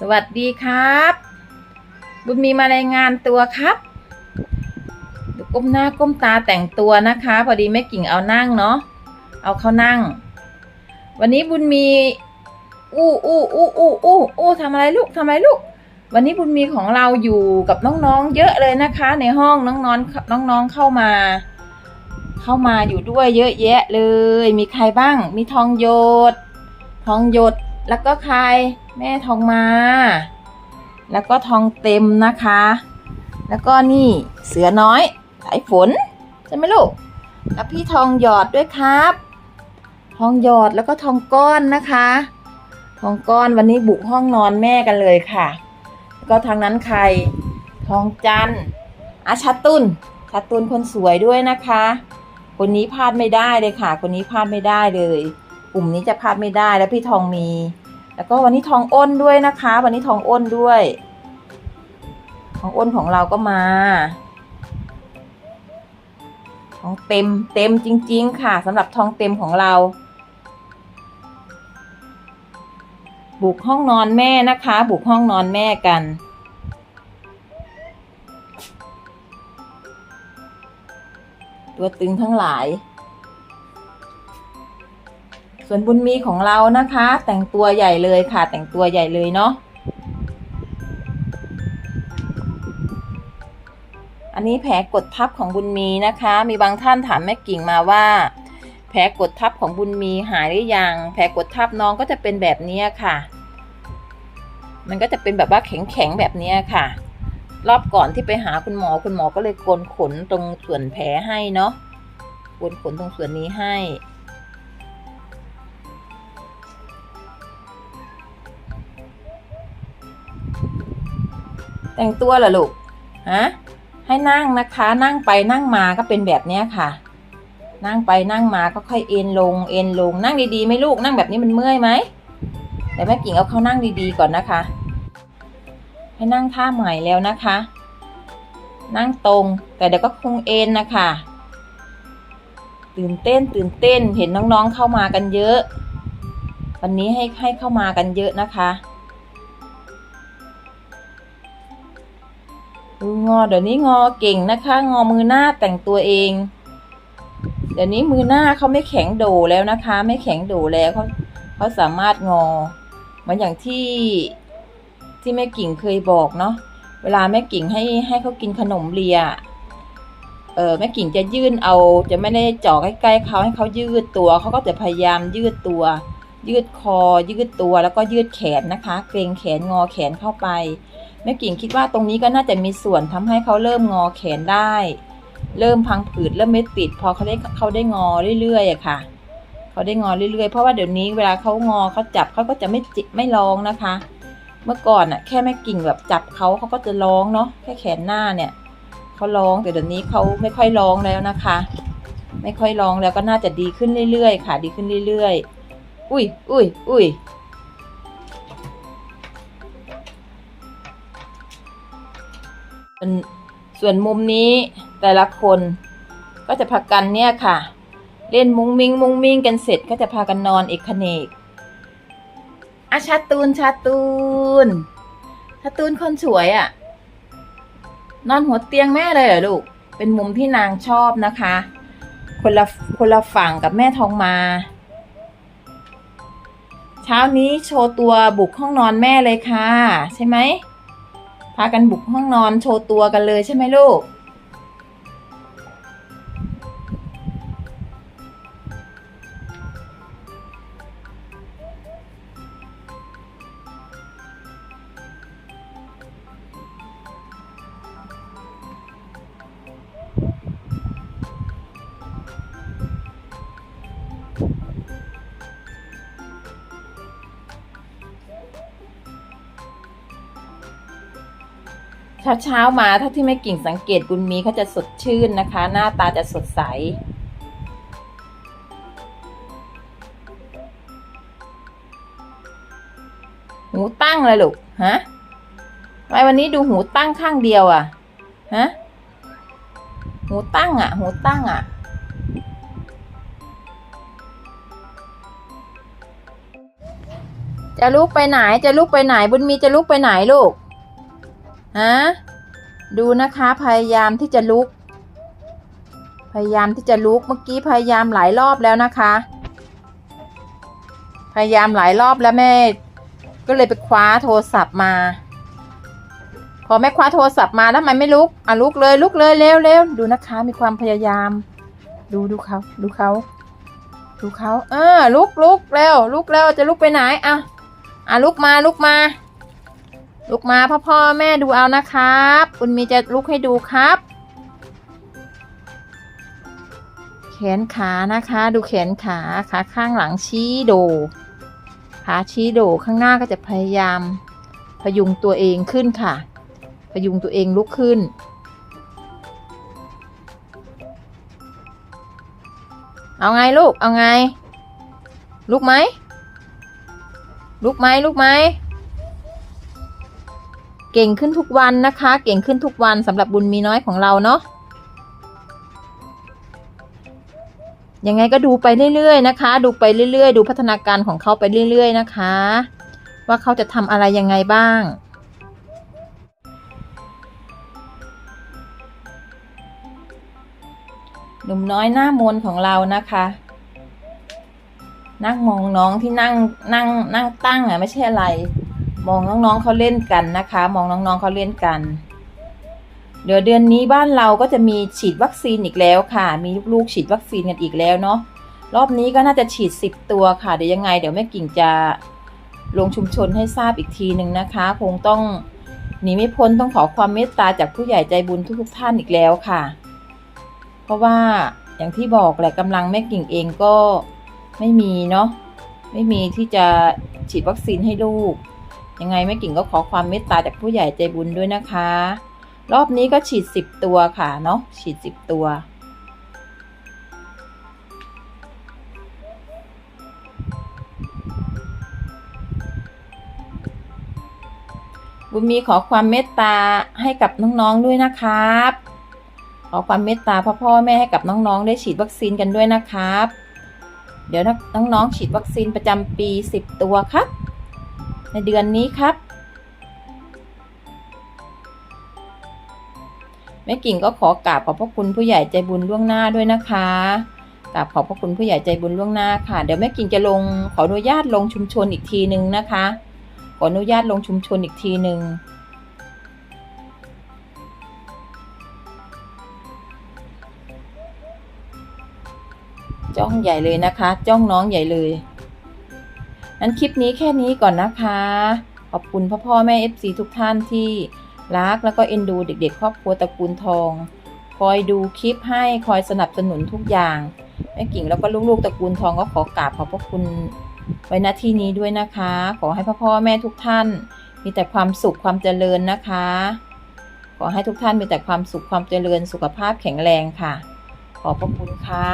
สวัสดีครับ บุญมีมารายงานตัวครับดูก้มหน้าก้มตาแต่งตัวนะคะ พอดีแม่กิ่งเอานั่งเนาะเอาเขานั่ง วันนี้บุญมี อู้อู้อู้อู้อู้อู้ทำอะไรลูกทำอะไรลูก วันนี้บุญมีของเราอยู่กับน้องๆ เยอะเลยนะคะ ในห้องน้องๆน้องๆเข้ามา เข้ามาอยู่ด้วยเยอะแยะเลย มีใครบ้าง มีทองหยดทองหยดแล้วก็ใคร แม่ทองมา แล้วก็ทองเต็มนะคะ แล้วก็นี่เสือน้อยสายฝนใช่ไหมลูก แล้วพี่ทองหยอดด้วยครับ ทองหยอดแล้วก็ทองก้อนนะคะ ทองก้อนวันนี้บุกห้องนอนแม่กันเลยค่ะ ก็ทางนั้นใคร ทองจันอาชาตุนชาตุนคนสวยด้วยนะคะ คนนี้พลาดไม่ได้เลยค่ะ คนนี้พลาดไม่ได้เลย กลุ่มนี้จะพลาดไม่ได้แล้วพี่ทองมี แล้วก็วันนี้ทองอ้นด้วยนะคะ วันนี้ทองอ้นด้วยทองอ้นของเราก็มาทองเต็มเต็มจริง ๆ ค่ะสำหรับทองเต็มของเรา บุกห้องนอนแม่นะคะ บุกห้องนอนแม่กันตัวตึงทั้งหลาย ส่วนบุญมีของเรานะคะ แต่งตัวใหญ่เลยค่ะ แต่งตัวใหญ่เลยเนาะอันนี้แผลกดทับของบุญมีนะคะ มีบางท่านถามแม่กิ่งมาว่า แผลกดทับของบุญมีหายหรือยัง แผลกดทับน้องก็จะเป็นแบบนี้ค่ะ มันก็จะเป็นแบบว่าแข็งๆแบบนี้ค่ะ รอบก่อนที่ไปหาคุณหมอคุณหมอก็เลยโกนขนตรงส่วนแผลให้เนาะโกนขนตรงส่วนนี้ให้ แต่งตัวเหรอลูกฮะให้นั่งนะคะ นั่งไปนั่งมาก็เป็นแบบเนี้ยค่ะ นั่งไปนั่งมาก็ค่อยเอ็นลงเอ็นลงนั่งดีๆไหมลูกนั่งแบบนี้มันเมื่อยไหมแต่แม่กิ่งเอาเขานั่งดีๆก่อนนะคะ ให้นั่งท่าใหม่แล้วนะคะ นั่งตรงแต่เดี๋ยวก็คงเอ็นนะคะตื่นเต้นตื่นเต้นเห็นน้องๆเข้ามากันเยอะ วันนี้ให้ให้เข้ามากันเยอะนะคะ ดูงอ เดี๋ยวนี้งอเก่งนะคะ งอมือหน้าแต่งตัวเอง เดี๋ยวนี้มือหน้าเขาไม่แข็งโดแล้วนะคะ ไม่แข็งโดแล้วเขาเขาสามารถงอเหมือนอย่างที่ที่แม่กิ่งเคยบอกเนาะเวลาแม่กิ่งให้ให้เขากินขนมเลียเออแม่กิ่งจะยื่นเอา จะไม่ได้จ่อใกล้ๆเขาให้เขายืดตัวเขาก็จะพยายามยืดตัว ยืดคอ ยืดตัวแล้วก็ยืดแขนนะคะ เกรงแขนงอแขนเข้าไป แม่กิ่งคิดว่าตรงนี้ก็น่าจะมีส่วนทำให้เขาเริ่มงอแขนได้ เริ่มพังผืดเริ่มไม่ติด พอเขาได้เขาได้งอเรื่อยๆอะค่ะ เขาได้งอเรื่อยๆ เพราะว่าเดี๋ยวนี้เวลาเขางอเขาจับเขาก็จะไม่จิไม่ร้องนะคะ เมื่อก่อนอะแค่แม่กิ่งแบบจับเขาเขาก็จะร้องเนาะแค่แขนหน้าเนี่ยเขาร้องแต่เดี๋ยวนี้เขาไม่ค่อยร้องแล้วนะคะ ไม่ค่อยร้องแล้วก็น่าจะดีขึ้นเรื่อยๆ ค่ะ ดีขึ้นเรื่อยๆ อุ้ยอุ้ยอุ้ย วนส่วนมุมนี้แต่ละคนก็จะพากันเนี่ยค่ะ เล่นมุ้งมิงมุ้งมิงกันเสร็จก็จะพากันนอนเอกเนกอาชาตูนชาตูนชาตูนคนสวยอะ่ะ นอนหัวเตียงแม่เลยเหรอลูก เป็นมุมที่นางชอบนะคะ คนละคนละฝั่งกับแม่ทองมา เช้านี้โชว์ตัวบุกห้องนอนแม่เลยค่ะ ใช่ไหม พากันบุกห้องนอนโชว์ตัวกันเลยใช่ไหมลูก เช้าเช้ามาถ้าที่ไม่กิ่งสังเกตบุญมีเขาจะสดชื่นนะคะ หน้าตาจะสดใส หูตั้งเลยลูกฮะทำไมวันนี้ดูหูตั้งข้างเดียวอะ่ะฮะหูตั้งอะ่ะ หูตั้งอะ่ะจะลุกไปไหน จะลุกไปไหน บุญมีจะลุกไปไหนลูก ฮะดูนะคะพยายามที่จะลุก พยายามที่จะลุกเมื่อกี้พยายามหลายรอบแล้วนะคะ พยายามหลายรอบแล้วแม่ ก็เลยไปคว้าโทรศัพท์มา พอแม่คว้าโทรศัพท์มาแล้วมันไม่ลุกอะลุกเลยลุกเลยเร็วเร็วดูนะคะมีความพยายาม ดูดูเขาดูเขาดูเขาเออลุกลุกเร็วลุกเร็วจะลุกไปไหนอะอะลุกมาลุกมา ลุกมาพ่อพ่อแม่ดูเอานะครับ คุณมีจะลุกให้ดูครับ แขนขานะคะ ดูแขนขาขาข้างหลังชี้โดขาชี้โดข้างหน้าก็จะพยายาม พยุงตัวเองขึ้นค่ะ พยุงตัวเองลุกขึ้น เอาไงลูก เอาไง ลุกไหมลุกไหมลุกไหม เก่งขึ้นทุกวันนะคะ เก่งขึ้นทุกวันสำหรับบุญมีน้อยของเราเนาะยังไงก็ดูไปเรื่อยๆนะคะ ดูไปเรื่อยๆ ดูพัฒนาการของเขาไปเรื่อย ๆ นะคะ ว่าเขาจะทำอะไรยังไงบ้างหนุ่มน้อยหน้ามนของเรานะคะ นั่งมองน้องที่นั่งนั่งนั่งตั้งอะไม่ใช่อะไร มองน้องๆเขาเล่นกันนะคะ มองน้องๆเขาเล่นกัน เดี๋ยวเดือนนี้บ้านเราก็จะมีฉีดวัคซีนอีกแล้วค่ะ มีลูกๆฉีดวัคซีนกันอีกแล้วเนาะรอบนี้ก็น่าจะฉีดสิบตัวค่ะเดี๋ยวยังไง เดี๋ยวแม่กิ่งจะลงชุมชนให้ทราบอีกทีหนึ่งนะคะ คงต้องหนีไม่พ้นต้องขอความเมตตาจากผู้ใหญ่ใจบุญทุกๆท่านอีกแล้วค่ะ เพราะว่าอย่างที่บอกแหละกำลังแม่กิ่งเองก็ไม่มีเนาะไม่มีที่จะฉีดวัคซีนให้ลูก ยังไงแม่กิ่งก็ขอความเมตตาจากผู้ใหญ่ใจบุญด้วยนะคะ รอบนี้ก็ฉีดสิบตัวค่ะเนาะฉีดสิบตัว บุญมีขอความเมตตาให้กับน้องๆด้วยนะครับ ขอความเมตตาพ่อพ่อแม่ให้กับน้องๆ ได้ฉีดวัคซีนกันด้วยนะครับ เดี๋ยวน้องๆฉีดวัคซีนประจำปี 10 ตัวครับ ในเดือนนี้ครับแม่กิ่งก็ขอกราบขอบพระคุณผู้ใหญ่ใจบุญล่วงหน้าด้วยนะคะกราบขอบพระคุณผู้ใหญ่ใจบุญล่วงหน้าค่ะ เดี๋ยวแม่กิ่งจะลงขออนุญาตลงชุมชนอีกทีหนึ่งนะคะ ขออนุญาตลงชุมชนอีกทีหนึ่งจ้องใหญ่เลยนะคะ จ้องน้องใหญ่เลย นั้นคลิปนี้แค่นี้ก่อนนะคะ ขอบคุณพ่อพ่อแม่ FC ทุกท่านที่รักแล้วก็เอ็นดูเด็กๆ ครอบครัวตระกูลทอง คอยดูคลิปให้คอยสนับสนุนทุกอย่างแม่กิ่งแล้วก็ลูกๆตระกูลทองก็ขอกราบขอบพระคุณไว้ณที่นี้ด้วยนะคะ ขอให้พ่อพ่อแม่ทุกท่าน มีแต่ความสุขความเจริญนะคะ ขอให้ทุกท่านมีแต่ความสุขความเจริญสุขภาพแข็งแรงค่ะ ขอบพระคุณค่ะ